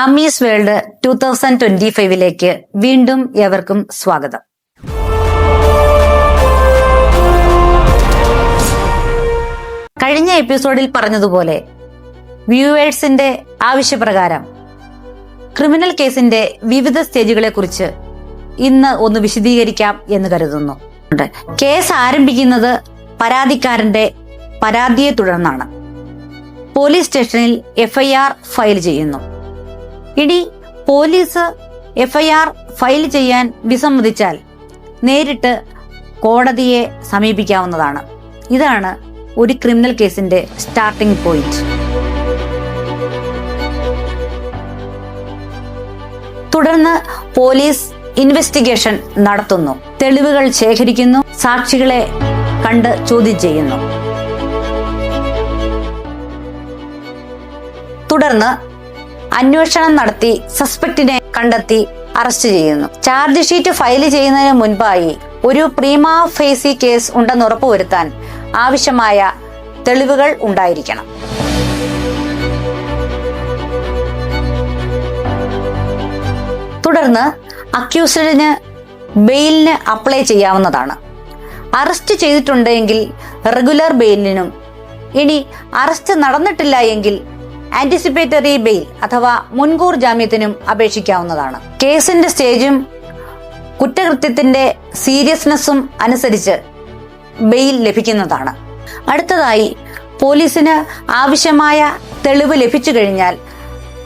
Amy's world two thousand twenty ഫൈവിലേക്ക് വീണ്ടും ഏവർക്കും സ്വാഗതം. കഴിഞ്ഞ എപ്പിസോഡിൽ പറഞ്ഞതുപോലെ വ്യൂവേഴ്സിന്റെ ആവശ്യപ്രകാരം ക്രിമിനൽ കേസിന്റെ വിവിധ സ്റ്റേജുകളെ കുറിച്ച് ഇന്ന് ഒന്ന് വിശദീകരിക്കാം എന്ന് കരുതുന്നു. കേസ് ആരംഭിക്കുന്നത് പരാതിക്കാരന്റെ പരാതിയെ തുടർന്നാണ്. പോലീസ് സ്റ്റേഷനിൽ എഫ്ഐആർ ഫയൽ ചെയ്യുന്നു. ഇനി പോലീസ് എഫ്ഐആർ ഫയൽ ചെയ്യാൻ വിസമ്മതിച്ചാൽ നേരിട്ട് കോടതിയെ സമീപിക്കാവുന്നതാണ്. ഇതാണ് ഒരു ക്രിമിനൽ കേസിന്റെ സ്റ്റാർട്ടിംഗ് പോയിന്റ് തുടർന്ന് പോലീസ് ഇൻവെസ്റ്റിഗേഷൻ നടത്തുന്നു. തെളിവുകൾ ശേഖരിക്കുന്നു. സാക്ഷികളെ കണ്ട് ചോദ്യം ചെയ്യുന്നു. തുടർന്ന് അന്വേഷണം നടത്തി സസ്പെക്ടിനെ കണ്ടെത്തി അറസ്റ്റ് ചെയ്യുന്നു. ചാർജ് ഷീറ്റ് ഫയൽ ചെയ്യുന്നതിന് മുൻപായി ഒരു പ്രീമ ഫേസി കേസ് ഉണ്ടെന്ന് ഉറപ്പുവരുത്താൻ ആവശ്യമായ തെളിവുകൾ ഉണ്ടായിരിക്കണം. തുടർന്ന് അക്യൂസ്ഡിന് ബെയിലിന് അപ്ലൈ ചെയ്യാവുന്നതാണ്. അറസ്റ്റ് ചെയ്തിട്ടുണ്ടെങ്കിൽ റെഗുലർ ബെയിലിനും ഇനി അറസ്റ്റ് നടന്നിട്ടില്ല എങ്കിൽ ആന്റിസിപ്പേറ്ററി ബെയിൽ അഥവാ മുൻകൂർ ജാമ്യത്തിനും അപേക്ഷിക്കാവുന്നതാണ്. കേസിന്റെ സ്റ്റേജും കുറ്റകൃത്യത്തിന്റെ സീരിയസ്നെസ്സും അനുസരിച്ച് ബെയിൽ ലഭിക്കുന്നതാണ്. അടുത്തതായി പോലീസിന് ആവശ്യമായ തെളിവ് ലഭിച്ചു കഴിഞ്ഞാൽ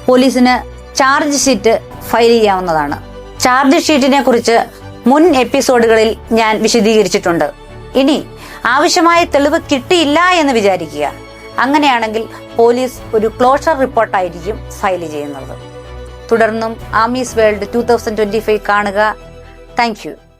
പോലീസിന് ചാർജ് ഷീറ്റ് ഫയൽ ചെയ്യാവുന്നതാണ്. ചാർജ് ഷീറ്റിനെ കുറിച്ച് മുൻ എപ്പിസോഡുകളിൽ ഞാൻ വിശദീകരിച്ചിട്ടുണ്ട്. ഇനി ആവശ്യമായ തെളിവ് കിട്ടിയില്ല എന്ന് വിചാരിക്കുക. അങ്ങനെയാണെങ്കിൽ പോലീസ് ഒരു ക്ലോഷർ റിപ്പോർട്ടായിരിക്കും ഫയൽ ചെയ്യുന്നത്. തുടർന്നും Ami's world two thousand twenty five കാണുക. താങ്ക്